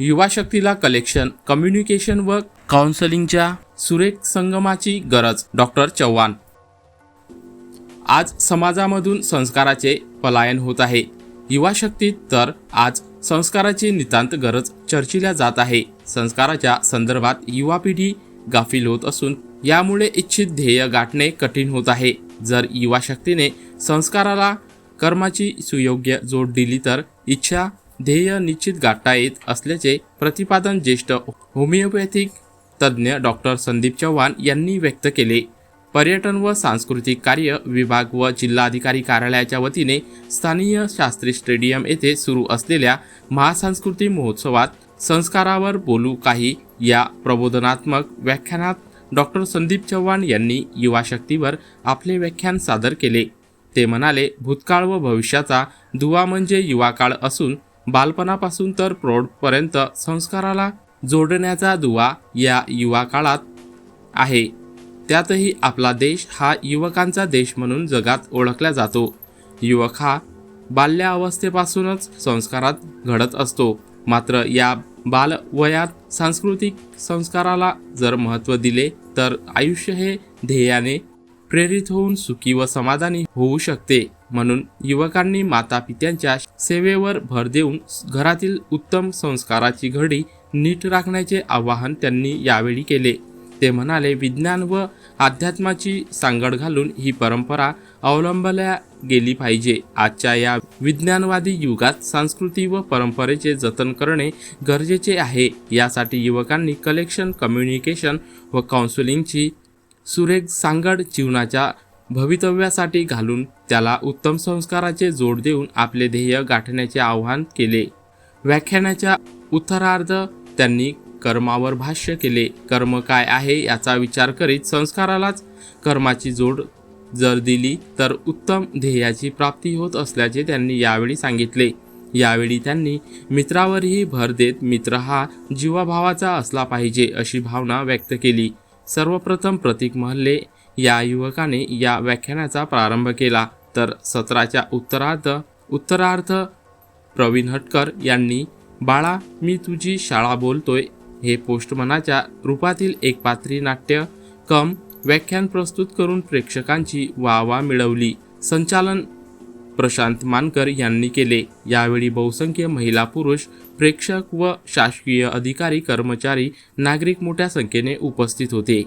युवा शक्तीला collection communication व काउन्सलिंगच्या सुरेख संगमाची गरज डॉक्टर चव्हाण. आज समाजामधून संस्काराचे पलायन होत आहे. युवा शक्तीत तर आज संस्काराची नितांत गरज चर्चिल्या जात आहे. संस्काराच्या संदर्भात युवा पिढी गाफील होत असून यामुळे इच्छित ध्येय गाठणे कठीण होत आहे. जर युवा शक्तीने संस्काराला कर्माची सुयोग्य जोड दिली तर इच्छा ध्येय निश्चित गाठता येत असल्याचे प्रतिपादन ज्येष्ठ होमिओपॅथिक तज्ज्ञ डॉक्टर संदीप चव्हाण यांनी व्यक्त केले. पर्यटन व सांस्कृतिक कार्य विभाग व जिल्हाधिकारी कार्यालयाच्या वतीने स्थानीय शास्त्री स्टेडियम येथे सुरू असलेल्या महासांस्कृतिक महोत्सवात संस्कारावर बोलू काही या प्रबोधनात्मक व्याख्यानात डॉक्टर संदीप चव्हाण यांनी युवा शक्तीवर आपले व्याख्यान सादर केले. ते म्हणाले भूतकाळ व भविष्याचा दुवा म्हणजे युवा काळ असून बालपणापासून तर प्रौढपर्यंत संस्काराला जोडण्याचा दुवा या युवा काळात आहे. त्यातही आपला देश हा युवकांचा देश म्हणून जगात ओळखला जातो. युवक हा बाल्यावस्थेपासूनच संस्कारात घडत असतो. मात्र या बालवयात सांस्कृतिक संस्काराला जर महत्त्व दिले तर आयुष्य हे ध्येयाने प्रेरित होऊन सुखी व समाधानी होऊ शकते. म्हणून युवकांनी माता पित्यांच्या सेवेवर भर देऊन घरातील उत्तम संस्काराची घडी नीट राखण्याचे आवाहन त्यांनी यावेळी केले. ते म्हणाले विज्ञान व अध्यात्माची सांगड घालून ही परंपरा अवलंबल्या गेली पाहिजे. आजच्या या विज्ञानवादी युगात संस्कृती व परंपरेचे जतन करणे गरजेचे आहे. यासाठी युवकांनी कलेक्शन कम्युनिकेशन व काउन्सिलिंगची सुरेख सांगड जीवनाच्या भवितव्यासाठी घालून त्याला उत्तम संस्काराचे जोड देऊन आपले ध्येय गाठण्याचे आवाहन केले. व्याख्यानाच्या उत्तरार्ध त्यांनी कर्मावर भाष्य केले. कर्म काय आहे याचा विचार करीत संस्कारालाच कर्माची जोड जर दिली तर उत्तम ध्येयाची प्राप्ती होत असल्याचे त्यांनी यावेळी सांगितले. यावेळी त्यांनी मित्रावरही भर देत मित्र हा जीवाभावाचा असला पाहिजे अशी भावना व्यक्त केली. सर्वप्रथम प्रतीक महल्ले या युवकाने या व्याख्यानाचा प्रारंभ केला. तर सत्राच्या उत्तरार्ध उत्तरार्ध प्रवीण हटकर यांनी बाळा मी तुझी शाळा बोलतोय. हे पोस्टमनाच्या रूपातील एक पात्री नाट्य कम व्याख्यान प्रस्तुत करून प्रेक्षकांची वाहवा मिळवली. संचालन प्रशांत मानकर यांनी केले. यावेळी बहुसंख्य महिला पुरुष प्रेक्षक व शासकीय अधिकारी कर्मचारी नागरिक मोठ्या संख्येने उपस्थित होते.